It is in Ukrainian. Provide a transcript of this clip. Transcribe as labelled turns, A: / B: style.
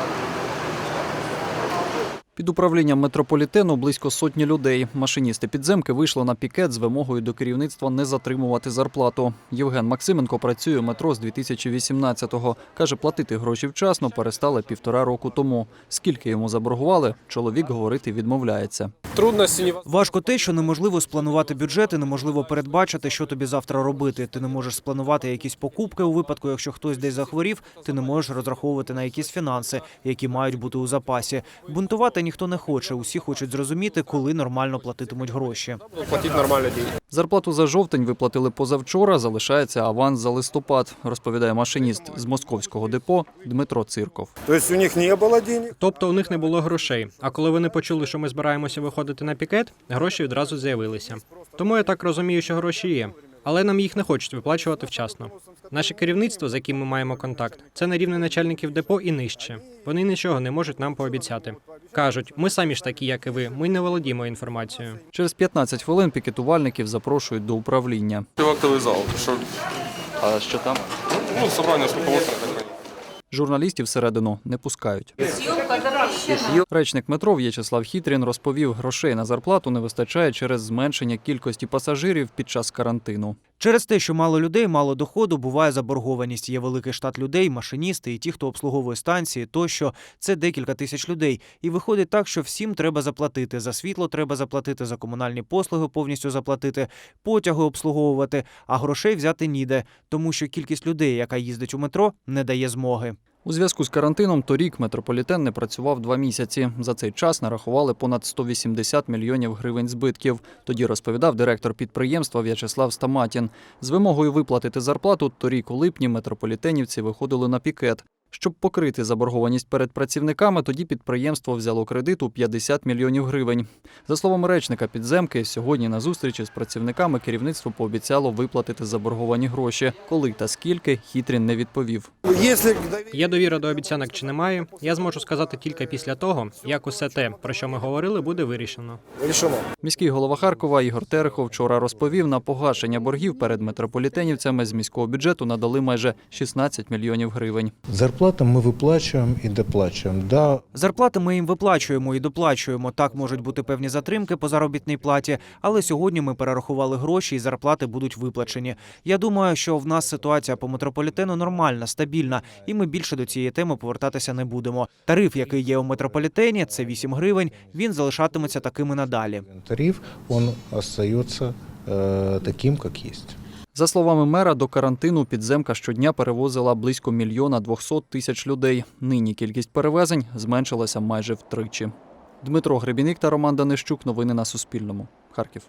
A: Thank you. Під управлінням метрополітену близько сотні людей. Машиністи підземки вийшли на пікет з вимогою до керівництва не затримувати зарплату. Євген Максименко працює у метро з 2018-го. Каже, платити гроші вчасно перестали півтора року тому. Скільки йому заборгували, чоловік говорити відмовляється.
B: Трудності
C: Важко те, що неможливо спланувати бюджет і неможливо передбачити, що тобі завтра робити. Ти не можеш спланувати якісь покупки у випадку, якщо хтось десь захворів, ти не можеш розраховувати на якісь фінанси, які мають бути у запасі. Бунтувати ніхто не хоче. Усі хочуть зрозуміти, коли нормально платитимуть гроші.
B: платити нормально деньги.
A: Зарплату за жовтень виплатили позавчора. Залишається аванс за листопад, розповідає машиніст з московського депо Дмитро Цирков.
D: То есть у них не было денег?
E: Тобто у них не було грошей. А коли вони почули, що ми збираємося виходити на пікет, гроші відразу з'явилися. Тому я так розумію, що гроші є. Але нам їх не хочуть виплачувати вчасно. Наше керівництво, з яким ми маємо контакт, це на рівні начальників депо і нижче. Вони нічого не можуть нам пообіцяти. Кажуть, ми самі ж такі, як і ви. Ми не володіємо інформацією.
A: Через 15 хвилин пікетувальників запрошують до управління.
F: В актовий зал. Що,
A: А що там?
F: ну, собрання з руководством.
A: Журналістів всередину не пускають. Речник метро В'ячеслав Хітрін розповів, грошей на зарплату не вистачає через зменшення кількості пасажирів під час карантину.
C: Через те, що мало людей, мало доходу, буває заборгованість. Є великий штат людей, машиністи і ті, хто обслуговує станції, тощо це декілька тисяч людей. І виходить так, що всім треба заплатити. За світло треба заплатити, за комунальні послуги повністю заплатити, потяги обслуговувати, а грошей взяти ніде, тому що кількість людей, яка їздить у метро, не дає змоги.
A: У зв'язку з карантином торік метрополітен не працював два місяці. За цей час нарахували понад 180 мільйонів гривень збитків. Тоді розповідав директор підприємства В'ячеслав Стаматін. З вимогою виплатити зарплату торік у липні метрополітенівці виходили на пікет. Щоб покрити заборгованість перед працівниками, тоді підприємство взяло кредит у 50 мільйонів гривень. За словами речника підземки, сьогодні на зустрічі з працівниками керівництво пообіцяло виплатити заборговані гроші. Коли та скільки Хітрін не відповів.
E: Є довіра до обіцянок чи немає, я зможу сказати тільки після того, як усе те, про що ми говорили, буде вирішено.
D: решено.
A: Міський голова Харкова Ігор Терехов вчора розповів, на погашення боргів перед метрополітенівцями з міського бюджету надали майже 16 мільйонів гривень.
G: Зарплату ми виплачуємо і доплачуємо. Да,
C: Зарплати ми їм виплачуємо і доплачуємо. Так можуть бути певні затримки по заробітній платі, але сьогодні ми перерахували гроші і зарплати будуть виплачені. Я думаю, що в нас ситуація по метрополітену нормальна, стабільна, і ми більше до цієї теми повертатися не будемо. Тариф, який є у метрополітені, це 8 гривень. Він залишатиметься таким і надалі.
G: тариф, он остается э, таким, как есть.
A: За словами мера, до карантину підземка щодня перевозила близько мільйона 200 тисяч людей. Нині кількість перевезень зменшилася майже втричі. Дмитро Гребіник та Роман Данищук. Новини на Суспільному. Харків.